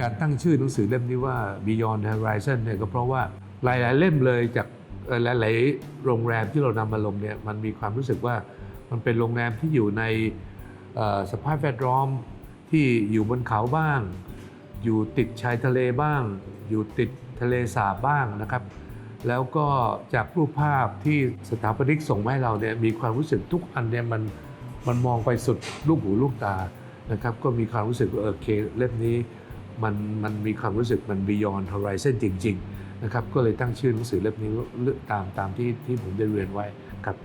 การตั้งชื่อหนังสือเล่มนี้ว่า Beyond Horizon เนี่ยก็เพราะว่าหลาย ๆ เล่มเลยจากหลาย ๆ โรงแรมที่เรานำมาลงเนี่ยมันมีความรู้สึกว่ามันเป็นโรงแรมที่อยู่ในสภาพแวดล้อมที่อยู่บนเขาบ้าง อยู่ติดชายทะเลบ้าง อยู่ติดทะเลสาบบ้างนะครับ แล้วก็จากรูปภาพที่สถาปนิกส่งมาให้เราเนี่ยมีความรู้สึกทุกอันเนี่ยมันมันมองไปสุดลูกหูลูกตานะครับ ก็มีความรู้สึกว่าโอเคเล่มนี้ มันมันมีความรู้สึกมัน beyond horizon จริง ๆ นะครับ ก็เลยตั้งชื่อหนังสือเล่มนี้ตามตามที่ที่ผมได้เรียนไว้ครับ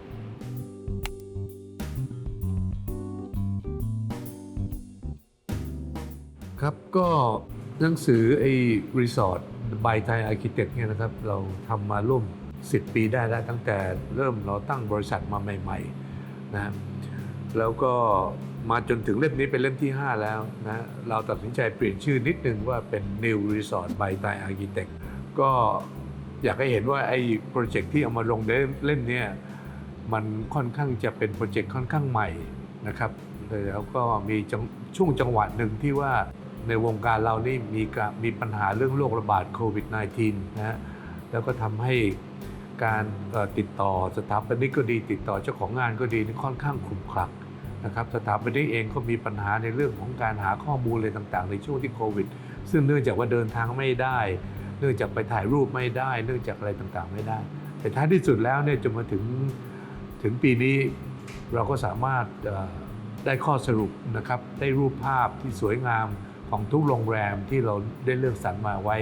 ครับก็หนังสือไอ้รีสอร์ทบายไทยอาร์เคเต็กเนี่ยนะครับ เราทำมาร่วม 10 ปีได้แล้วตั้งแต่เริ่มเราตั้งบริษัทมาใหม่ๆนะแล้วก็ มาจนถึงเล่มนี้เป็นเล่มที่ 5 แล้วนะเราตัดสินใจเปลี่ยนชื่อนิดนึงว่าเป็น New Resort by Thai Architect ก็อยากให้เห็นว่าไอ้โปรเจกต์ที่เอามาลงในเล่มเนี้มันค่อนข้างจะเป็นโปรเจกต์ค่อนข้างใหม่นะครับแล้วก็มีช่วงจังหวะหนึ่งที่ว่าในวงการเรานี่มีมีปัญหาเรื่องโรคระบาดโควิด -19 นะฮะแล้วก็ทำให้การติดต่อสถาปนิกก็ดีติดต่อเจ้าของงานก็ดีนี่ค่อนข้างขรุขระ นะครับสถาปนิกเองก็มีปัญหาในเรื่องของการหาข้อมูลอะไรต่างๆ ในช่วงที่โควิด ซึ่งเนื่องจากว่าเดินทางไม่ได้ เนื่องจากไปถ่ายรูปไม่ได้ เนื่องจากอะไรต่างๆ ไม่ได้ แต่ท้ายที่สุดแล้วเนี่ยจนมาถึงถึงปีนี้เราก็สามารถได้ข้อสรุปนะครับได้รูปภาพที่สวยงามของทุกโรงแรมที่เราได้เลือกสรรมาไว้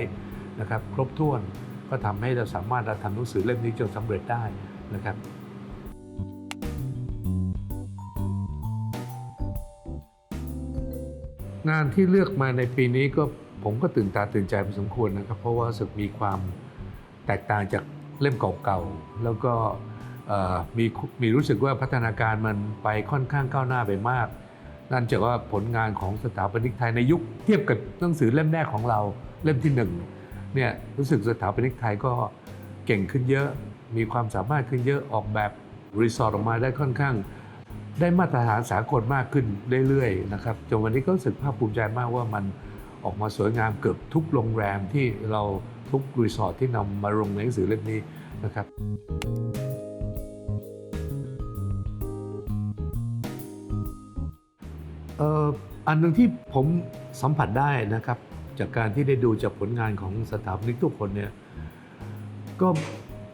นะครับ ครบถ้วนก็ทำให้เราสามารถทำหนังสือเล่มนี้จนสำเร็จได้นะครับ งานที่เลือกมาในปีนี้ก็ผมก็ตื่นตาตื่นใจพอสมควรนะครับ เพราะว่ารู้สึกมีความแตกต่างจากเล่มเก่าๆ แล้วก็มีมีรู้สึกว่าพัฒนาการมันไปค่อนข้างก้าวหน้าไปมาก นั่นจะว่าผลงานของสถาปนิกไทยในยุคเทียบกับหนังสือเล่มแรกของเราเล่มที่หนึ่งเนี่ยรู้สึกสถาปนิกไทยก็เก่งขึ้นเยอะ มีความสามารถขึ้นเยอะออกแบบรีสอร์ทออกมาได้ค่อนข้าง ได้มาตรฐานสากลมากขึ้นเรื่อยๆนะครับจนวันนี้ก็รู้สึกภาคภูมิใจมากว่ามันออกมาสวยงามเกือบทุกโรงแรมที่เราทุกรีสอร์ทที่นำมาลงในหนังสือเล่มนี้นะครับอันหนึ่งที่ผมสัมผัสได้นะครับ จากการที่ได้ดูจากผลงานของสถาปนิกทุกคนเนี่ยก็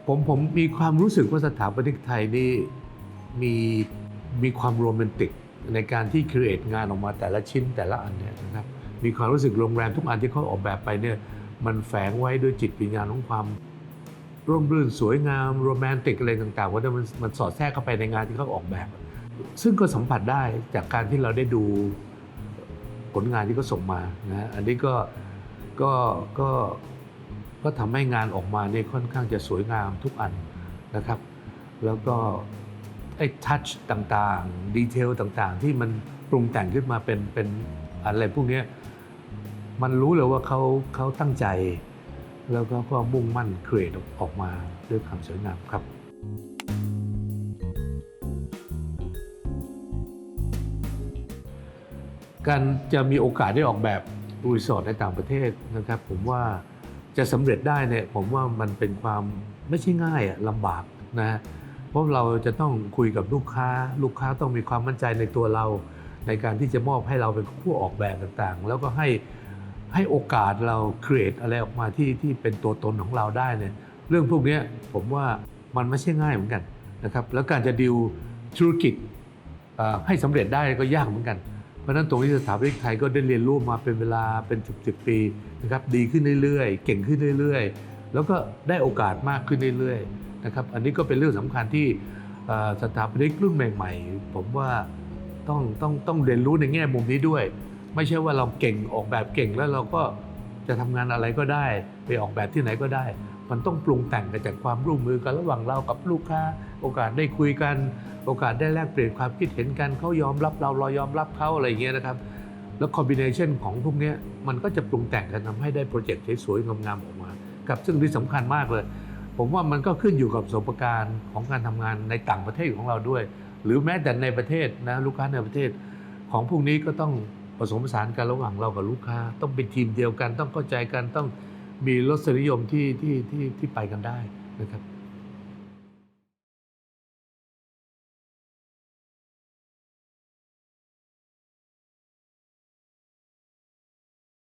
ผมผมมีความรู้สึกว่าสถาปนิกไทยนี่มี มีความโรแมนติกในการที่ครีเอทงานออกมาแต่ละชิ้นแต่ละอันเนี่ยนะครับมีความรู้สึกโรงแรมทุกอันที่เขาออกแบบไปเนี่ยมันแฝงไว้ด้วยจิตวิญญาณของความร่มรื่นสวยงามโรแมนติกอะไรต่างๆว่ามันมันสอดแทรกเข้าไปในงานที่เขาออกแบบ ซึ่งก็สัมผัสได้จากการที่เราได้ดูผลงานที่เขาส่งมานะอันนี้ก็ก็ก็ก็ทำให้งานออกมาเนี่ยค่อนข้างจะสวยงามทุกอันนะครับ แล้วก็ ไอ้ทัชต่างๆ ดีเทลต่างๆ ที่มันปรุงแต่งขึ้นมาเป็นเป็นอะไรพวกนี้มันรู้เลยว่าเขาเขาตั้งใจ แล้วก็ก็มุ่งมั่นครีเอทออกมาด้วยความสวยงามครับการจะมีโอกาสได้ออกแบบรีสอร์ทในต่างประเทศนะครับ ผมว่าจะสำเร็จได้เนี่ยผมว่ามันเป็นความไม่ใช่ง่ายอะลำบากนะฮะ เพราะเราจะต้องคุยกับลูกค้า ลูกค้าต้องมีความมั่นใจในตัวเรา ในการที่จะมอบให้เราเป็นผู้ออกแบบต่างๆ แล้วก็ให้ให้โอกาสเราครีเอทอะไรออกมาที่ที่เป็นตัวตนของเราได้เนี่ยเรื่องพวกนี้ผมว่ามันไม่ใช่ง่ายเหมือนกันนะครับแล้วการจะดิวธุรกิจให้สำเร็จได้ก็ยากเหมือนกัน เพราะฉะนั้นตรงนี้สถาปนิกไทยก็ได้เรียนรู้มาเป็นเวลาเป็นสิบสิบปีนะครับดีขึ้นเรื่อยๆ เก่งขึ้นเรื่อยๆ แล้วก็ได้โอกาสมากขึ้นเรื่อยๆ นะครับอันนี้ก็เป็นเรื่องสำคัญที่สถาปนิกรุ่นใหม่ๆ ผมว่าต้องต้องต้องเรียนรู้ในแง่มุมนี้ด้วย ไม่ใช่ว่าเราเก่งออกแบบเก่งแล้วเราก็จะทำงานอะไรก็ได้ ไปออกแบบที่ไหนก็ได้ มันต้องปรุงแต่งกันจากความร่วมมือกันระหว่างเรากับลูกค้า โอกาสได้คุยกัน โอกาสได้แลกเปลี่ยนความคิดเห็นกันเขายอมรับเราเรายอมรับเขาอะไรอย่างเงี้ยนะครับแล้วคอมบิเนชันของพวกนี้มันก็จะปรุงแต่งกันทำให้ได้โปรเจกต์สวยๆงามๆออกมา กับซึ่งที่สำคัญมากเลย ผมว่ามันก็ขึ้นอยู่กับประสบการณ์ของการทำงานในต่างประเทศของเราด้วย หรือแม้แต่ในประเทศนะลูกค้าในประเทศ ของพวกนี้ก็ต้องผสมผสานกันระหว่างเรากับลูกค้า ต้องเป็นทีมเดียวกัน ต้องเข้าใจกันต้องมีรสนิยมที่ที่ที่ที่ไปกันได้นะครับ